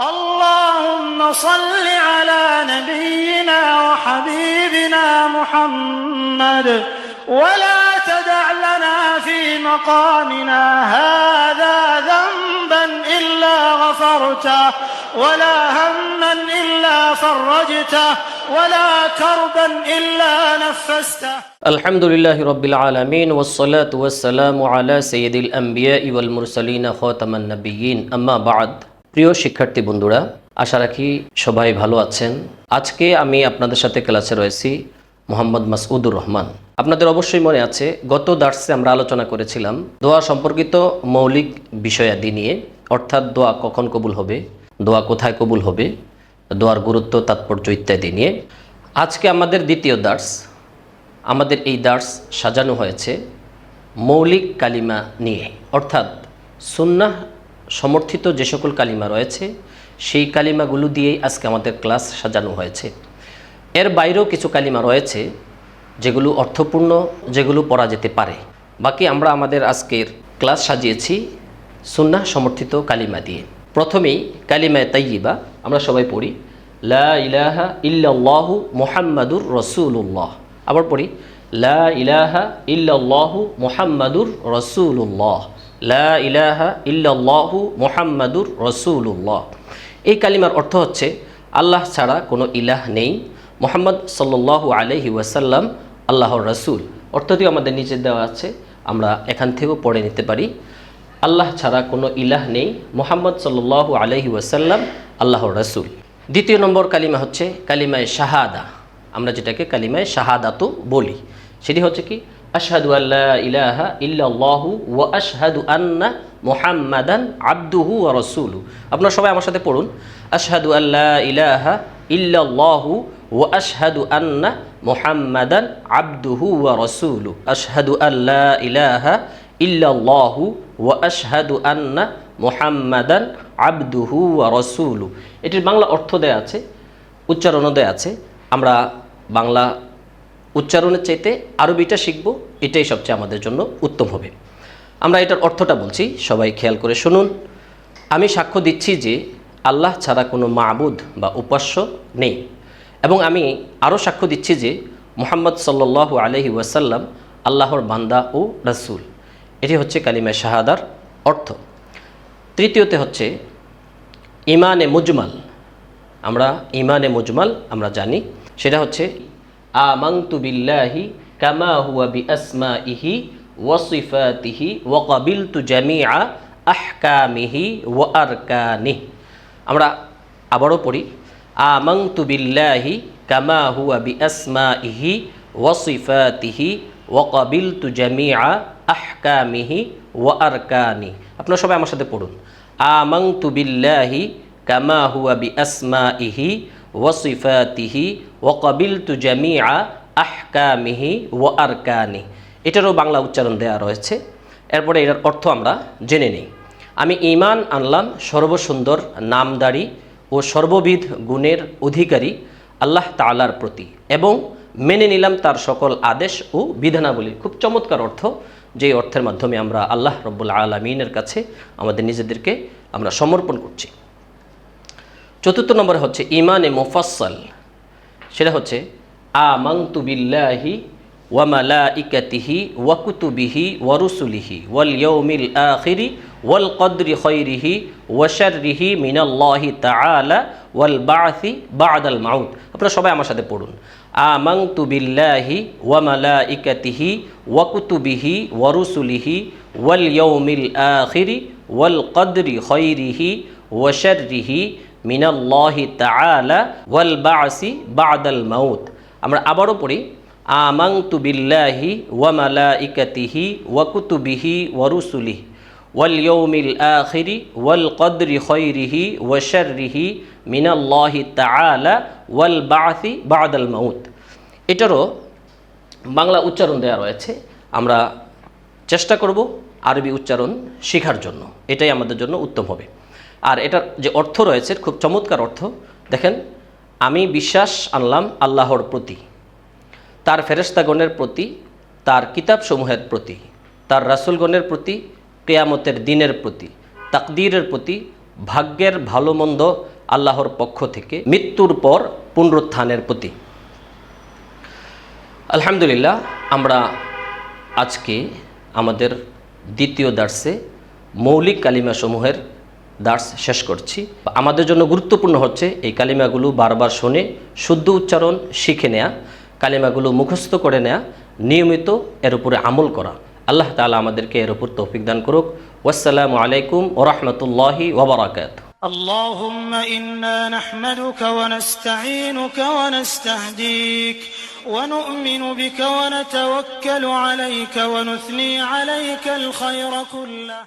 اللهم صل على نبينا وحبيبنا محمد ولا تدع لنا في مقامنا هذا ذنبا إلا غفرته ولا هما إلا فرجته ولا كربا إلا نفسته. الحمد لله رب العالمين والصلاة والسلام على سيد الأنبياء والمرسلين خاتم النبيين. أما بعد প্রিয় শিক্ষার্থী বন্ধুরা, আশা রাখি সবাই ভালো আছেন। আজকে আমি আপনাদের সাথে ক্লাসে রয়েছি মোহাম্মদ মাসউদুর রহমান। আপনাদের অবশ্যই মনে আছে, গত দার্সে আমরা আলোচনা করেছিলাম দোয়া সম্পর্কিত মৌলিক বিষয়াদি নিয়ে, অর্থাৎ দোয়া কখন কবুল হবে, দোয়া কোথায় কবুল হবে, দোয়ার গুরুত্ব, তাৎপর্য ইত্যাদি নিয়ে। আজকে আমাদের দ্বিতীয় দার্স, আমাদের এই দার্স সাজানো হয়েছে মৌলিক কালিমা নিয়ে, অর্থাৎ সুন্নাহ সমর্থিত যে সকল কালিমা রয়েছে, সেই কালিমাগুলো দিয়েই আজকে আমাদের ক্লাস সাজানো হয়েছে। এর বাইরেও কিছু কালিমা রয়েছে, যেগুলো অর্থপূর্ণ, যেগুলো পড়া যেতে পারে। বাকি আমরা আমাদের আজকের ক্লাস সাজিয়েছি সুন্নাহ সমর্থিত কালিমা দিয়ে। প্রথমেই কালিমায় তাইয়িবা, আমরা সবাই পড়ি, লা ইলাহা ইল্লাল্লাহু মুহাম্মাদুর রসুল্লাহ আবার পড়ি, লা ইলাহা ইল্লাল্লাহু মুহাম্মাদুর রসুল্লাহ লা ইলাহা ইল্লাল্লাহু মুহাম্মাদুর রসুল্লাহ এই কালিমার অর্থ হচ্ছে, আল্লাহ ছাড়া কোনো ইলাহ নেই। মোহাম্মদ সাল্লাল্লাহু আলহি ওয়াসাল্লাম আল্লাহর রসুল। অর্থটিও আমাদের নিচে দেওয়া আছে, আমরা এখান থেকেও পড়ে নিতে পারি। আল্লাহ ছাড়া কোনো ইলাহ নেই, মোহাম্মদ সাল্লাল্লাহু আলহি ওয়াসাল্লাম আল্লাহর রসুল। দ্বিতীয় নম্বর কালিমা হচ্ছে কালিমায় শাহাদা। আমরা যেটাকে কালিমায় শাহাদাতও বলি, সেটি হচ্ছে কি? আশহাদু আল্লাহ ইলাহা ইল্লাল্লাহু ওয়া আশহাদু আন্না মুহাম্মাদান আবদুহু ওয়া রাসূলু। আপনারা সবাই আমার সাথে পড়ুন। আশহাদু আল্লাহ ইলাহা ইল্লাল্লাহু ওয়া আশহাদু আন্না মুহাম্মাদান আবদুহু ওয়া রাসূলু। আশহাদু আল্লাহ ইলাহা ইল্লাল্লাহু ওয়া আশহাদু আন্না মুহাম্মাদান আবদুহু ওয়া রাসূলু। এটির বাংলা অর্থ দেয়া আছে, উচ্চারণও দেয়া আছে। আমরা বাংলা উচ্চারণের চাইতে আরবিটা শিখব, এটাই সবচেয়ে আমাদের জন্য উত্তম হবে। আমরা এটার অর্থটা বলছি, সবাই খেয়াল করে শুনুন। আমি সাক্ষ্য দিচ্ছি যে আল্লাহ ছাড়া কোনো মাবুদ বা উপাস্য নেই। এবং আমি আরও সাক্ষ্য দিচ্ছি যে মোহাম্মদ সাল্লাল্লাহু আলহি ওয়াসাল্লাম আল্লাহর বান্দা ও রাসূল। এটি হচ্ছে কালিমা শাহাদার অর্থ। তৃতীয়তে হচ্ছে ইমানে মুজমাল। আমরা ইমানে মুজমাল আমরা জানি, সেটা হচ্ছে আমাংতু বিল্লাহি কামা হুয়া বি আসমাইহি ওয়া সিফাতিহি ওয়া কাবিলতু জামিআ আহকামিহি ওয়া আরকানিহি। আমরা আবারও পড়ি আমাংতু বিল্লাহি কামা হুয়া বি আসমাইহি ওয়া সিফাতিহি ওয়া কাবিলতু জামিআ আহকামিহি ওয়া আরকানি আপনারা সবাই আমার সাথে পড়ুন আমাংতু বিল্লাহি কামা হুয়া বি আসমাইহি ওয়া সিফাতিহি ওয়া কাবিলতু জামিআ আহকামিহি ওয়া আরকানি এটারও বাংলা উচ্চারণ দেওয়া রয়েছে। এরপরে এটার অর্থ আমরা জেনে নিই। আমি ইমান আনলাম সর্বসুন্দর, নামদারি ও সর্ববিধ গুণের অধিকারী আল্লাহ তালার প্রতি এবং মেনে নিলাম তার সকল আদেশ ও বিধানাবলী খুব চমৎকার অর্থ যে অর্থের মাধ্যমে আমরা আল্লাহ রব্বুল আলমিনের কাছে আমাদের নিজেদেরকে আমরা সমর্পণ করছি। চতুর্থ নম্বরে হচ্ছে ইমানে মোফাসল সেটা হচ্ছে আমাংতু বিল্লাহি ওয়া মালাইকাতিহি ওয়া কুতুবিহি ওয়া রুসুলিহি ওয়াল ইয়াউমিল আখিরি ওয়াল কদরি খৈরিহি ওয়া শাররিহি মিনাল্লাহি তাআলা ওয়াল বাআসি বা'দাল মাউত। আপনারা সবাই আমার সাথে পড়ুন। আমাংতু বিল্লাহি ওয়া মালাইকাতিহি ওয়া কুতুবিহি ওয়া রুসুলিহি ওয়াল ইয়াউমিল আখিরি ওয়াল কদরি খৈরিহি ওয়া শাররিহি মিনাল্লাহি তাআলা ওয়াল বা'সি বা'দাল মাউত। আমরা আবারও পড়ি আমাংতু বিল্লাহি ওয়া মালাইকাতিহি ওয়া কুতুবিহি ওয়া রুসুলিহি ওয়াল ইয়াউমিল আখিরি ওয়াল কদরি খৈরিহি ওয়া শাররিহি মিনাল্লাহি তাআলা ওয়াল বা'সি বা'দাল মাউত। এটারও বাংলা উচ্চারণ দেওয়া রয়েছে। আমরা চেষ্টা করব আরবি উচ্চারণ শেখার জন্য। এটাই আমাদের জন্য উত্তম হবে। আর এটার যে অর্থ রয়েছে, খুব চমৎকার অর্থ। দেখেন, আমি বিশ্বাস আনলাম আল্লাহর প্রতি, তার ফেরেস্তাগণের প্রতি, তার কিতাবসমূহের প্রতি, তার রাসুলগণের প্রতি, কেয়ামতের দিনের প্রতি, তাকদীরের প্রতি, ভাগ্যের ভালো মন্দ আল্লাহর পক্ষ থেকে, মৃত্যুর পর পুনরুত্থানের প্রতি। আলহামদুলিল্লাহ, আমরা আজকে আমাদের দ্বিতীয় দার্সে মৌলিক কালিমাসমূহের দার্স শেষ করছি আমাদের জন্য গুরুত্বপূর্ণ হচ্ছে এই কালিমাগুলো বারবার শুনে শুদ্ধ উচ্চারণ শিখে নেয়া কালিমাগুলো মুখস্থ করে নেয়া নিয়মিত এর উপরে আমল করা আল্লাহ তাআলা আমাদেরকে এর উপর তৌফিক দান করুক ওয়াসসালামু আলাইকুম ওরহমতুল্লাহি ওবরাকাত اللهم إنا نحمدك ونستعينك ونستهديك ونؤمن بك ونتوكل عليك ونثني عليك الخير كله